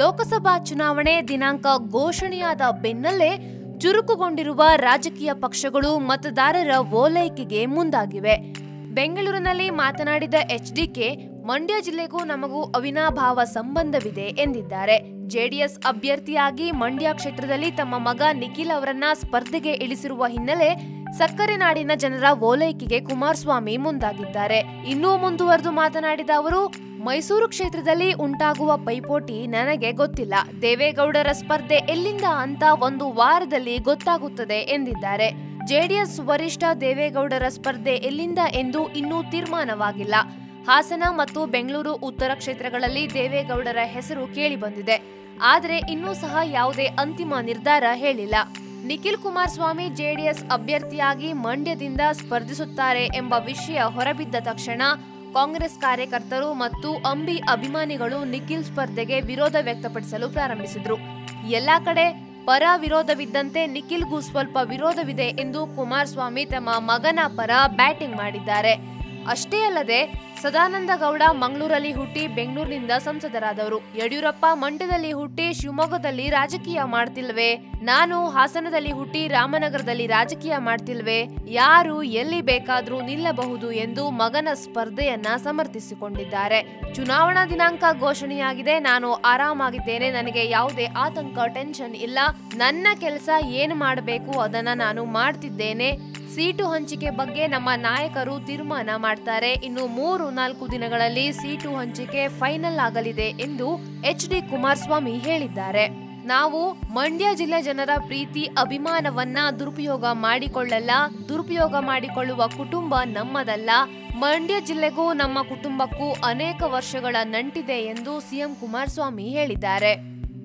ಲೋಕಸಭಾ ಚುನಾವಣೆ ದಿನಾಂಕ ಘೋಷಣೆಯಾದ ಬೆನ್ನಲ್ಲೇ ಚುರುಕುಗೊಂಡಿರುವ ರಾಜಕೀಯ ಪಕ್ಷಗಳು ಮತದಾರರ ಓಲೈಕೆಗೆ ಮುಂದಾಗಿವೆ. ಬೆಂಗಳೂರಿನಲ್ಲಿ ಮಾತನಾಡಿದ ಎಚ್ಡಿಕೆ, ಮಂಡ್ಯ ಜಿಲ್ಲೆಗೂ ನಮಗೂ ಅವಿನಾಭಾವ ಸಂಬಂಧವಿದೆ ಎಂದಿದ್ದಾರೆ. ಜೆಡಿಎಸ್ ಅಭ್ಯರ್ಥಿಯಾಗಿ ಮಂಡ್ಯ ಕ್ಷೇತ್ರದಲ್ಲಿ ತಮ್ಮ ಮಗ ನಿಖಿಲ್ ಅವರನ್ನ ಸ್ಪರ್ಧೆಗೆ ಇಳಿಸಿರುವ ಹಿನ್ನೆಲೆ ಸಕ್ಕರೆ ನಾಡಿನ ಜನರ ಓಲೈಕೆಗೆ ಕುಮಾರಸ್ವಾಮಿ ಮುಂದಾಗಿದ್ದಾರೆ. ಇನ್ನೂ ಮುಂದುವರೆದು ಮಾತನಾಡಿದ ಅವರು ಮೈಸೂರು ಕ್ಷೇತ್ರದಲ್ಲಿ ಉಂಟಾಗುವ ಪೈಪೋಟಿ ನನಗೆ ಗೊತ್ತಿಲ್ಲ. ದೇವೇಗೌಡರ ಸ್ಪರ್ಧೆ ಎಲ್ಲಿಂದ ಅಂತ ಒಂದು ವಾರದಲ್ಲಿ ಗೊತ್ತಾಗುತ್ತದೆ ಎಂದಿದ್ದಾರೆ. ಜೆಡಿಎಸ್ ವರಿಷ್ಠ ದೇವೇಗೌಡರ ಸ್ಪರ್ಧೆ ಎಲ್ಲಿಂದ ಎಂದು ಇನ್ನೂ ತೀರ್ಮಾನವಾಗಿಲ್ಲ. ಹಾಸನ ಮತ್ತು ಬೆಂಗಳೂರು ಉತ್ತರ ಕ್ಷೇತ್ರಗಳಲ್ಲಿ ದೇವೇಗೌಡರ ಹೆಸರು ಕೇಳಿಬಂದಿದೆ. ಆದರೆ ಇನ್ನೂ ಸಹ ಯಾವುದೇ ಅಂತಿಮ ನಿರ್ಧಾರ ಹೇಳಿಲ್ಲ. ನಿಖಿಲ್ ಕುಮಾರಸ್ವಾಮಿ ಜೆಡಿಎಸ್ ಅಭ್ಯರ್ಥಿಯಾಗಿ ಮಂಡ್ಯದಿಂದ ಸ್ಪರ್ಧಿಸುತ್ತಾರೆ ಎಂಬ ವಿಷಯ ಹೊರಬಿದ್ದ ತಕ್ಷಣ ಕಾಂಗ್ರೆಸ್ ಕಾರ್ಯಕರ್ತರು ಮತ್ತು ಅಂಬಿ ಅಭಿಮಾನಿಗಳು ನಿಖಿಲ್ ಸ್ಪರ್ಧೆಗೆ ವಿರೋಧ ವ್ಯಕ್ತಪಡಿಸಲು ಪ್ರಾರಂಭಿಸಿದ್ರು. ಎಲ್ಲಾ ಕಡೆ ಪರ ವಿರೋಧವಿದ್ದಂತೆ ನಿಖಿಲ್ಗೂ ಸ್ವಲ್ಪ ವಿರೋಧವಿದೆ ಎಂದು ಕುಮಾರಸ್ವಾಮಿ ತಮ್ಮ ಮಗನ ಪರ ಬ್ಯಾಟಿಂಗ್ ಮಾಡಿದ್ದಾರೆ. ಅಷ್ಟೇ ಅಲ್ಲದೆ ಸದಾನಂದ ಗೌಡ ಮಂಗಳೂರಲ್ಲಿ ಹುಟ್ಟಿ ಬೆಂಗಳೂರಿನಿಂದ ಸಂಸದರಾದವರು. ಯಡಿಯೂರಪ್ಪ ಮಂಡ್ಯದಲ್ಲಿ ಹುಟ್ಟಿ ಶಿವಮೊಗ್ಗದಲ್ಲಿ ರಾಜಕೀಯ ಮಾಡ್ತಿಲ್ವೇ? ನಾನು ಹಾಸನದಲ್ಲಿ ಹುಟ್ಟಿ ರಾಮನಗರದಲ್ಲಿ ರಾಜಕೀಯ ಮಾಡ್ತಿಲ್ವೇ? ಯಾರು ಎಲ್ಲಿ ಬೇಕಾದ್ರೂ ನಿಲ್ಲಬಹುದು ಎಂದು ಮಗನ ಸ್ಪರ್ಧೆಯನ್ನ ಸಮರ್ಥಿಸಿಕೊಂಡಿದ್ದಾರೆ. ಚುನಾವಣಾ ದಿನಾಂಕ ಘೋಷಣೆಯಾಗಿದೆ. ನಾನು ಆರಾಮಾಗಿದ್ದೇನೆ. ನನಗೆ ಯಾವುದೇ ಆತಂಕ, ಟೆನ್ಷನ್ ಇಲ್ಲ. ನನ್ನ ಕೆಲಸ ಏನು ಮಾಡಬೇಕು ಅದನ್ನ ನಾನು ಮಾಡ್ತಿದ್ದೇನೆ. ಸೀಟು ಹಂಚಿಕೆ ಬಗ್ಗೆ ನಮ್ಮ ನಾಯಕರು ತೀರ್ಮಾನ ಮಾಡ್ತಾರೆ. ಇನ್ನು ಮೂರು, ನಾಲ್ಕು ದಿನಗಳಲ್ಲಿ ಸೀಟು ಹಂಚಿಕೆ ಫೈನಲ್ ಆಗಲಿದೆ ಎಂದು ಎಚ್ ಡಿ ಕುಮಾರಸ್ವಾಮಿ ಹೇಳಿದ್ದಾರೆ. ನಾವು ಮಂಡ್ಯ ಜಿಲ್ಲೆ ಜನರ ಪ್ರೀತಿ, ಅಭಿಮಾನವನ್ನ ದುರುಪಯೋಗ ಮಾಡಿಕೊಳ್ಳಲ್ಲ. ದುರುಪಯೋಗ ಮಾಡಿಕೊಳ್ಳುವ ಕುಟುಂಬ ನಮ್ಮದಲ್ಲ. ಮಂಡ್ಯ ಜಿಲ್ಲೆಗೂ ನಮ್ಮ ಕುಟುಂಬಕ್ಕೂ ಅನೇಕ ವರ್ಷಗಳ ನಂಟಿದೆ ಎಂದು ಸಿಎಂ ಕುಮಾರಸ್ವಾಮಿ ಹೇಳಿದ್ದಾರೆ.